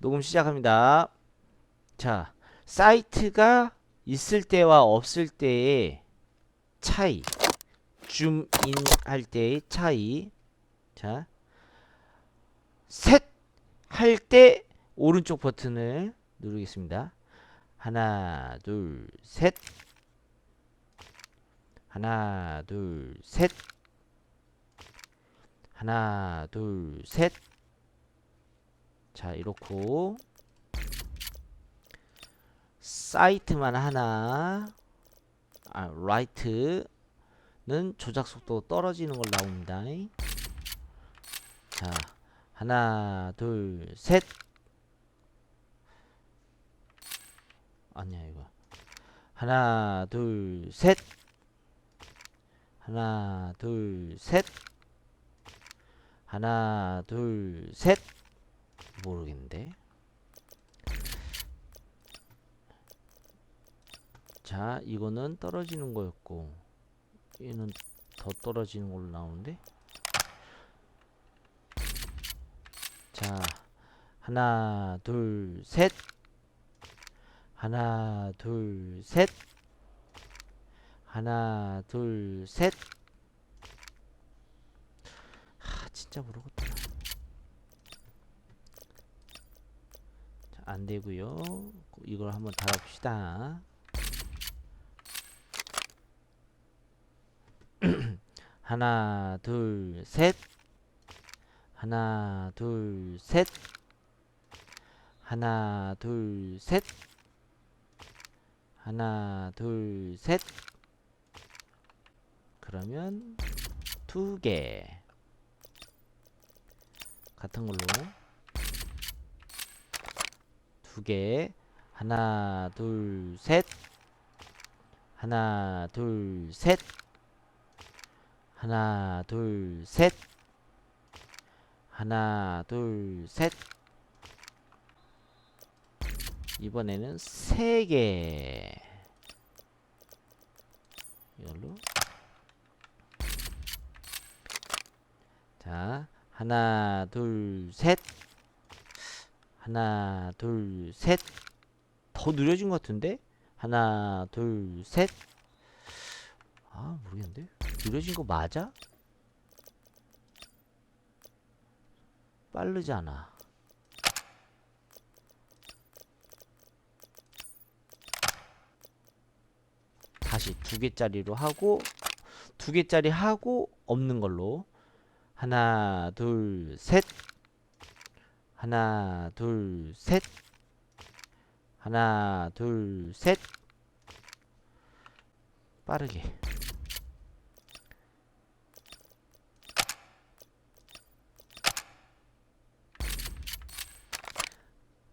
녹음 시작합니다. 자, 사이트가 있을 때와 없을 때의 차이. 줌인 할 때의 차이. 자, 셋 할 때 오른쪽 버튼을 누르겠습니다. 하나, 둘, 셋. 하나, 둘, 셋. 하나, 둘, 셋. 자, 이렇고 사이트만 하나 아, 라이트는 조작 속도 떨어지는 걸 나옵니다. 자, 하나, 둘, 셋. 아니야, 이거. 하나, 둘, 셋. 하나, 둘, 셋. 하나, 둘, 셋. 모르겠는데. 자, 이거는 떨어지는 거였고, 얘는 더 떨어지는 걸로 나오는데. 자, 하나, 둘, 셋. 하나, 둘, 셋. 하나, 둘, 셋. 하, 진짜 모르겠다. 자, 안 되고요. 이걸 한번 달아봅시다. 하나, 둘, 셋. 하나, 둘, 셋. 하나, 둘, 셋. 하나, 둘, 셋. 그러면 두 개. 같은 걸로 두 개. 하나, 둘, 셋. 하나, 둘, 셋. 하나, 둘, 셋. 하나, 둘, 셋. 이번에는 세 개. 이걸로. 자, 하나, 둘, 셋. 하나, 둘, 셋. 더 느려진 것 같은데? 하나, 둘, 셋. 아, 모르겠는데? 느려진 거 맞아? 빠르지 않아. 다시 두 개짜리로 하고 두 개짜리 하고 없는 걸로 하나 둘셋 하나 둘 셋. 하나 둘 셋. 빠르게.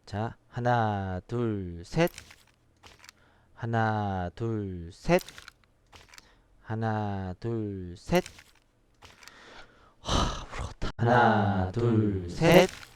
자 하나 둘 셋. 하나 둘 셋. 하나 둘 셋. 하나 둘셋